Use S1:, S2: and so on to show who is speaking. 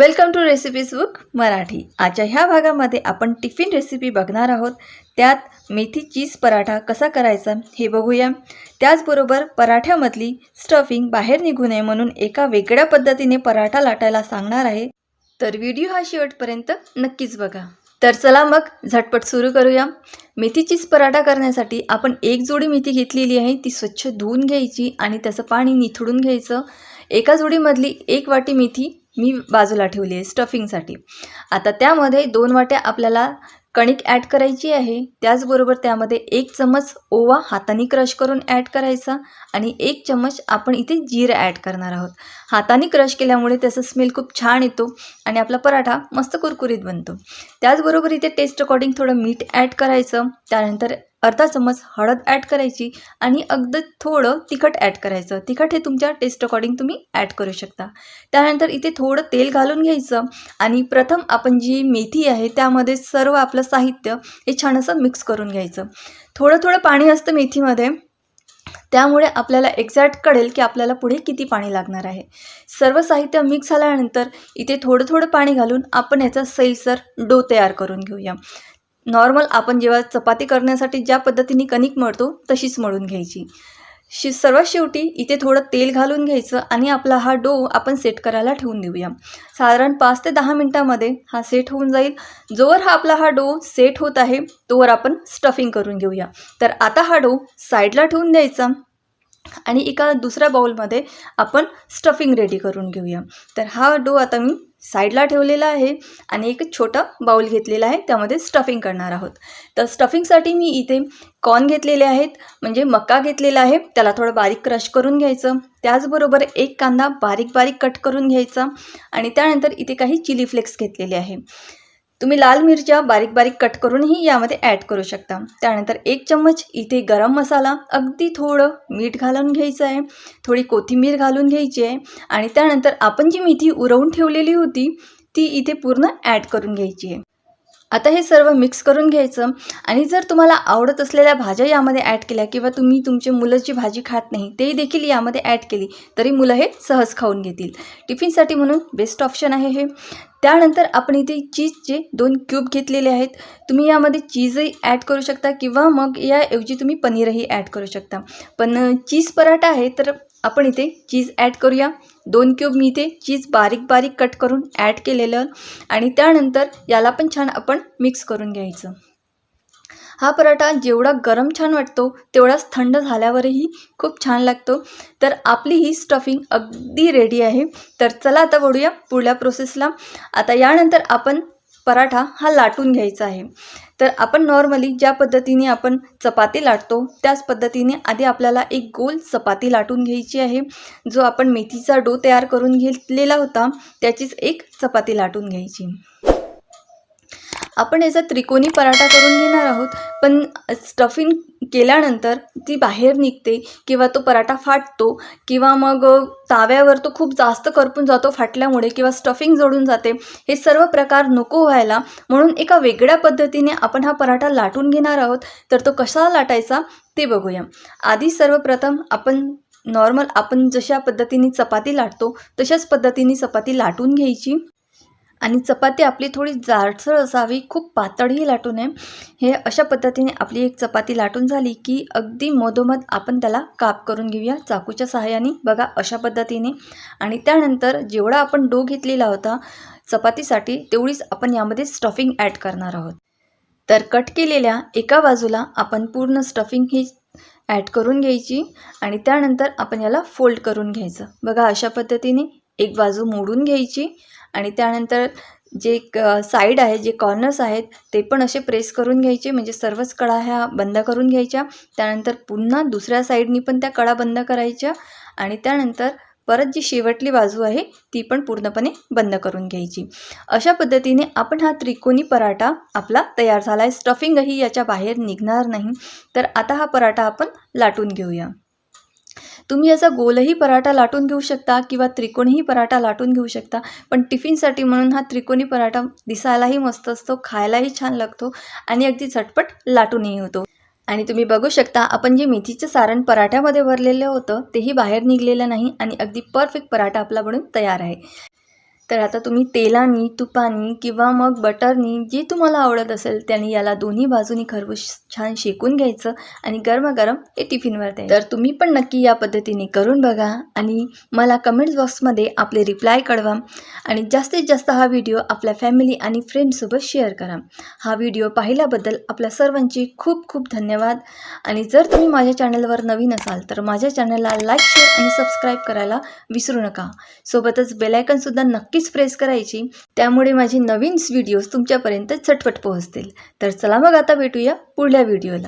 S1: Welcome to recipes book Marathi. आजच्या ह्या भागामध्ये आपण टिफिन रेसिपी बघणार आहोत. त्यात मेथी चीज पराठा कसा करायचा हे बघूया. त्याचबरोबर पराठ्यामधली स्टफिंग बाहेर निघू नये म्हणून एका वेगळ्या पद्धतीने पराठा लाटायला सांगणार आहे. तर व्हिडिओ हा शेवटपर्यंत नक्कीच बघा. तर चला मग झटपट सुरू करूया. मेथी चीज पराठा करण्यासाठी आपण एक जोडी मेथी घेतलेली आहे. ती स्वच्छ धुवून घ्यायची आणि त्याचं पाणी निथळून घ्यायचं. एका जोडीमधली एक वाटी मेथी मी बाजूला ठेवली आहे स्टफिंगसाठी आता त्यामध्ये दोन वाट्या आपल्याला कणिक ॲड करायची आहे. त्याचबरोबर त्यामध्ये एक चमच ओवा हाताने क्रश करून ॲड करायचा आणि एक चमच आपण इथे जिरं ॲड करणार आहोत. हाताने क्रश केल्यामुळे त्याचा स्मेल खूप छान येतो आणि आपला पराठा मस्त कुरकुरीत बनतो. त्याचबरोबर इथे टेस्ट अकॉर्डिंग थोडं मीठ ॲड करायचं. त्यानंतर अर्धा चमच हळद ॲड करायची आणि अगदी थोडं तिखट ॲड करायचं. तिखट हे तुमच्या टेस्ट अकॉर्डिंग तुम्ही ॲड करू शकता. त्यानंतर इथे थोडं तेल घालून घ्यायचं आणि प्रथम आपण जी मेथी आहे त्यामध्ये सर्व आपलं साहित्य हे छान असं मिक्स करून घ्यायचं. थोडं थोडं पाणी असतं मेथीमध्ये. त्यामुळे आपल्याला एक्झॅक्ट कळेल की आपल्याला पुढे किती पाणी लागणार आहे. सर्व साहित्य मिक्स झाल्यानंतर इथे थोडं थोडं पाणी घालून आपण याचा सैलसर डो तयार करून घेऊया. नॉर्मल आपण जेव्हा चपाती करण्यासाठी ज्या पद्धतीने कणिक मळतो तशीच मळून घ्यायची. शि सर्वात शेवटी इथे थोडं तेल घालून घ्यायचं आणि आपला हा डो आपण सेट करायला ठेवून देऊया. साधारण पाच ते दहा मिनटामध्ये हा सेट होऊन जाईल. जोवर हा आपला हा डो सेट होत आहे तोवर आपण स्टफिंग करून घेऊया. तर आता हा डो साईडला ठेवून द्यायचा आणि एका दुसऱ्या बाउलमध्ये आपण स्टफिंग रेडी करून घेऊया. तर हा डो आता मी साईडला ठेवलेला आहे आणि एक छोटा बाऊल घेतलेला आहे. त्यामध्ये स्टफिंग करणार आहोत. तर स्टफिंगसाठी मी इथे कॉर्न घेतलेले आहेत. म्हणजे मका घेतलेला आहे. त्याला थोडं बारीक क्रश करून घ्यायचं. त्याचबरोबर एक कांदा बारीक बारीक कट करून घ्यायचा. आणि त्यानंतर इथे काही चिली फ्लेक्स घेतलेले आहे. तुम्ही लाल मिरच्या बारीक बारीक कट करूनही यामध्ये ॲड करू शकता. त्यानंतर एक चम्मच इथे गरम मसाला अगदी थोडं मीठ घालून घ्यायचं आहे. थोडी कोथिंबीर घालून घ्यायची आहे. आणि त्यानंतर आपण जी मेथी उरवून ठेवलेली होती ती इथे पूर्ण ॲड करून घ्यायची आहे. आता हे सर्व मिक्स करून घ्यायचं आणि जर तुम्हाला आवडत असलेल्या भाज्या यामध्ये ॲड केल्या किंवा तुम्ही तुमची मुलाची भाजी खात नाही ते देखील यामध्ये ॲड केली तरी मुलं हे सहज खाऊन घेतील. टिफिनसाठी म्हणून बेस्ट ऑप्शन आहे हे. त्यानंतर आपण इथे चीजचे दोन क्यूब घेतलेले आहेत. तुम्ही यामध्ये चीजही ॲड करू शकता किंवा मग याऐवजी तुम्ही पनीरही ॲड करू शकता. पण चीज पराठा आहे तर आपण इथे चीज ॲड करूया. दोन क्यूब मी इथे चीज बारीक बारीक कट करून ॲड केलेलं आणि त्यानंतर याला पण छान आपण मिक्स करून घ्यायचं. हा पराठा जेवढा गरम छान वाटतो तेवढाच थंड झाल्यावरही खूप छान लागतो. तर आपली ही स्टफिंग अगदी रेडी आहे. तर चला आता वळूया पुढल्या प्रोसेसला आता यानंतर आपण पराठा हा लाटून घ्यायचा आहे. तर आपण नॉर्मली ज्या पद्धतीने आपण चपाती लाटतो त्याच पद्धतीने आधी आपल्याला एक गोल चपाती लाटून घ्यायची आहे. जो आपण मेथीचा डो तयार करून घेतलेला होता त्याचीच एक चपाती लाटून घ्यायची. आपण याचा त्रिकोणी पराठा करून घेणार आहोत. पण स्टफिंग केल्यानंतर ती बाहेर निघते किंवा तो पराठा फाटतो किंवा मग ताव्यावर तो खूप जास्त करपून जातो फाटल्यामुळे किंवा स्टफिंग जोडून जाते. हे सर्व प्रकार नको व्हायला. म्हणून एका वेगळ्या पद्धतीने आपण हा पराठा लाटून घेणार आहोत. तर तो कसा लाटायचा ते बघूया. आधी सर्वप्रथम आपण नॉर्मल आपण जशा पद्धतीने चपाती लाटतो तशाच पद्धतीने चपाती लाटून घ्यायची. आणि चपाती आपली थोडी जाडसर असावी खूप पातळही लाटू नये. हे अशा पद्धतीने आपली एक चपाती लाटून झाली की अगदी मधोमध आपण त्याला काप करून घेऊया चाकूच्या सहाय्याने. बघा अशा पद्धतीने. आणि त्यानंतर जेवढा आपण डो घेतलेला होता चपातीसाठी तेवढीच आपण यामध्ये स्टफिंग ॲड करणार आहोत. तर कट केलेल्या एका बाजूला आपण पूर्ण स्टफिंग ही ॲड करून घ्यायची आणि त्यानंतर आपण याला फोल्ड करून घ्यायचं. बघा अशा पद्धतीने एक बाजू मोडून घ्यायची आणि त्यानंतर जे क साईड आहे जे कॉर्नर्स आहेत ते पण असे प्रेस करून घ्यायचे. म्हणजे सर्वच कडा ह्या बंद करून घ्यायच्या. त्यानंतर पुन्हा दुसऱ्या साईडनी पण त्या कडा बंद करायच्या. आणि त्यानंतर परत जी शेवटली बाजू आहे ती पण पूर्णपणे बंद करून घ्यायची. अशा पद्धतीने आपण हा त्रिकोणी पराठा आपला तयार झाला आहे स्टफिंगही याच्या बाहेर निघणार नाही. तर आता हा पराठा आपण लाटून घेऊया. तुम्ही याचा गोलही पराठा लाटून घेऊ शकता किंवा त्रिकोणीही पराठा लाटून घेऊ शकता पण टिफिनसाठी म्हणून हा त्रिकोणी पराठा दिसायलाही मस्त असतो खायलाही छान लागतो आणि अगदी झटपट लाटूनही होतो. आणि तुम्ही बघू शकता आपण जे मेथीचं सारण पराठ्यामध्ये भरलेलं होतं तेही बाहेर निघलेलं नाही आणि अगदी परफेक्ट पराठा आपला बनून तयार आहे. तर आता तुम्ही तेलानी तुपानी किंवा मग बटरनी जे तुम्हाला आवडत असेल त्याने याला दोन्ही बाजूनी खरबूज छान शेकून घ्यायचं आणि गरमागरम हे टिफिनवर द्यायचं. तर तुम्ही पण नक्की या पद्धतीने करून बघा आणि मला कमेंट्स बॉक्समध्ये आपले रिप्लाय कळवा आणि जास्तीत जास्त हा व्हिडिओ आपल्या फॅमिली आणि फ्रेंडसोबत शेअर करा. हा व्हिडिओ पाहिल्याबद्दल आपल्या सर्वांचे खूप खूप धन्यवाद आणि जर तुम्ही माझ्या चॅनलवर नवीन असाल तर माझ्या चॅनलला लाईक शेअर आणि सबस्क्राईब करायला विसरू नका. सोबतच बेलायकनसुद्धा नक्की नक्कीच प्रेस करायची. त्यामुळे माझे नवीन व्हिडिओज तुमच्यापर्यंत झटपट पोहोचतील. तर चला मग आता भेटूया पुढल्या व्हिडिओला